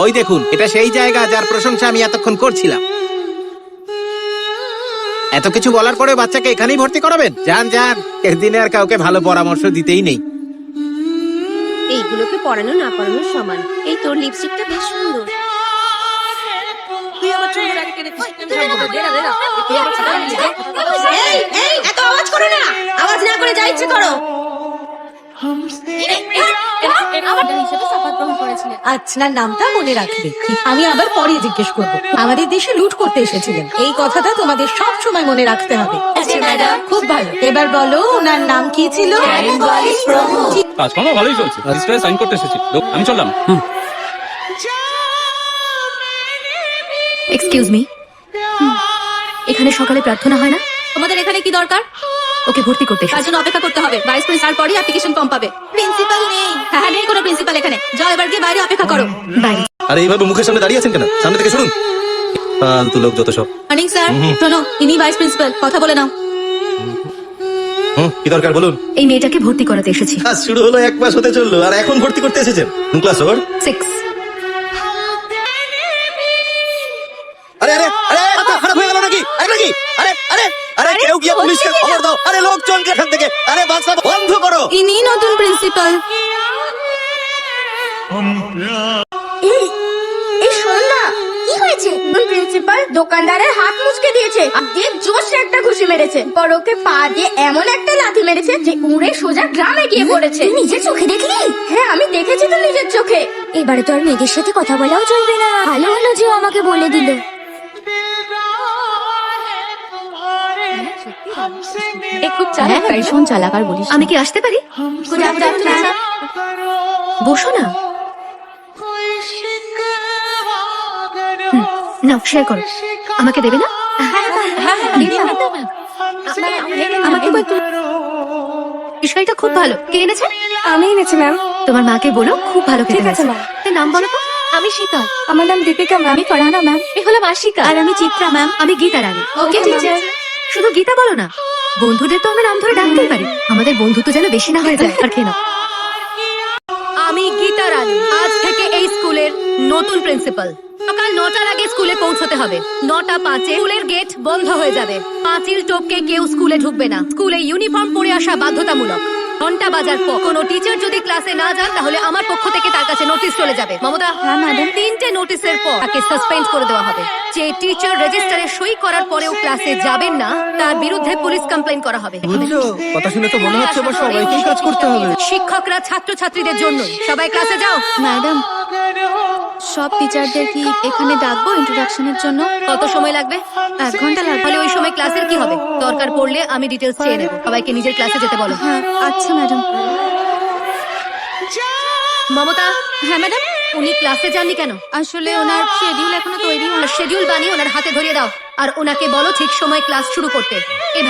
ওই দেখুন এটা সেই জায়গা যার প্রশংসা আমি এতক্ষণ করছিলাম এত কিছু বলার পরে বাচ্চাকে এখানেই ভর্তি করাবেন যান যান এদিনে আর কাউকে ভালো পরামর্শ দিতেই নেই এইগুলোকে পড়ানো না পড়ানোর সমান এই তোর লিপস্টিকটা বেশ সুন্দর তুই আমার চুলের আগে টেনে দিস। দে না, দে না, দে না। তুই আমার চুলের আগে টেনে দিস। এই, এই, এত আওয়াজ করো না আওয়াজ না করে যা ইচ্ছে করো আপনার নামটা মনে রাখবে। আমি আবার পরে জিজ্ঞেস করব। আমাদের দেশে লুট করতে এসেছিলেন। এই কথাটা তোমাদের সব সময় মনে রাখতে হবে। আচ্ছা, ম্যাডাম। খুব ভালো। এবার বলো ওনার নাম কি ছিল? কাজকর্ম ভালোই চলছে। রেজিস্টারে সাইন করতে এসেছি। আমি চললাম। এক্সকিউজ মি এখানে সকালে প্রার্থনা হয় না? তোমাদের এখানে কি দরকার? ওকে ভর্তি করতে তার জন্য অপেক্ষা করতে হবে। ভাইস প্রিন্সিপাল পরই অ্যাপ্লিকেশন ফর্ম পাবে। প্রিন্সিপাল নেই হ্যাঁ নেই কোনো প্রিন্সিপাল এখানে। যাও এবার গিয়ে বাইরে অপেক্ষা করো। বাইরে আরে এইভাবে মুখের সামনে দাঁড়িয়ে আছেন কেন? সামনে থেকে শুনুন ফালতু লোক যত সব। মর্নিং স্যার শোনো ইনি ভাইস প্রিন্সিপাল কথা বলে নাও। হুম কি দরকার বলুন। এই মেয়েটাকে ভর্তি করাতে এসেছি। কাজ শুরু হলো এক মাস হতে চলল। আর এখন ভর্তি করতে এসেছেন? কোন ক্লাস ওর? সিক্স আরে আরে আরে মাথা খারাপ হয়ে গেল নাকি? আরে নাকি? আরে আরে আরে কেউ গিয়ে পুলিশকে খবর দাও। আরে লোকজন এখান থেকে। আরে বাচ্চা বন্ধ করো। ইনি নতুন প্রিন্সিপাল এই এই শোন না কি হয়েছে? প্রিন্সিপাল দোকানদারের হাত মুচকে দিয়েছে আর দিয়ে জোশে একটা ঘুষি মেরেছে। পর ওকে পা দিয়ে এমন একটা লাথি মেরেছে যে উড়ে সোজা গ্রামে গিয়ে পড়েছে। নিজের চোখে দেখলি? হ্যাঁ আমি দেখেছি তো নিজের চোখে। এবারে তো আর মেয়েদের সাথে কথা বলাও চলবে না। ভালো হলো যে ও আমাকে বলে দিল। এ খুব চালাক ভীষণ চালাক আর বলিস আমি কি আসতে পারি? বসো না। নাও শেয়ার করো। আমাকে দেবে না? আমাকে কয়েকটু তরকারিটা খুব ভালো। কে এনেছে? আমি এনেছি ম্যাম তোমার মাকে বলো খুব ভালো ঠিক আছে। তার নাম বলো তো। আমি শীতল আমার নাম দীপিকা ম্যাম আমি পড়ানো ম্যাম এ হলাম আশিকা আর আমি চিত্রা ম্যাম আমি গীতা রানী ওকে টিচার শুধু গীতা বলো না। বন্ধুদের তো আমরা নাম ধরে ডাকতেই পারি। আমাদের বন্ধুত্ব যেন বেশি না হয়ে যায় আর নাও। আমি গীতা রানী আজ থেকে এই স্কুলের নতুন প্রিন্সিপাল। সকাল নটার আগে স্কুলে পৌঁছতে হবে। নটা পাঁচে স্কুলের গেট বন্ধ হয়ে যাবে। পাঁচিল টপকে কেউ স্কুলে ঢুকবে না। স্কুলে ইউনিফর্ম পরে আসা বাধ্যতামূলক। ঘণ্টা বাজার। পর কোনো টিচার যদি ক্লাসে না যান তাহলে আমার পক্ষ থেকে তার কাছে নোটিশ চলে যাবে। মমতা হ্যাঁ ম্যাডাম তিনটে নোটিশের পর তাকে সাসপেন্ড করে দেওয়া হবে। যে টিচার রেজিস্টারে সই করার পরেও ক্লাসে যাবেন না তার বিরুদ্ধে পুলিশ কমপ্লেন করা হবে। কথা শুনে তো মনে হচ্ছে এবার সবাইকেই কাজ করতে হবে। শিক্ষকরা ছাত্রছাত্রীদের জন্য সবাই ক্লাসে যাও। ম্যাডাম সব টিচারদের কি এখানে ডাকবো ইন্ট্রোডাকশনের জন্য? কত সময় লাগবে? এক ঘণ্টা লাগবে। তাহলে ওই সময় ক্লাসের কি হবে? দরকার পড়লে আমি ডিটেলস চেয়ে নেব। সবাইকে নিজের ক্লাসে যেতে বলো। হ্যাঁ আচ্ছা। ম্যাডাম। মমতা হ্যাঁ ম্যাডাম? উনি ক্লাসে যাননি কেন? আসলে ওনার শেডিউল এখনও তৈরি হলো শেডিউল বানিয়ে ওনার হাতে ধরিয়ে দাও। আর ওনাকে বলো ঠিক সময় ক্লাস শুরু করতে। এভাবে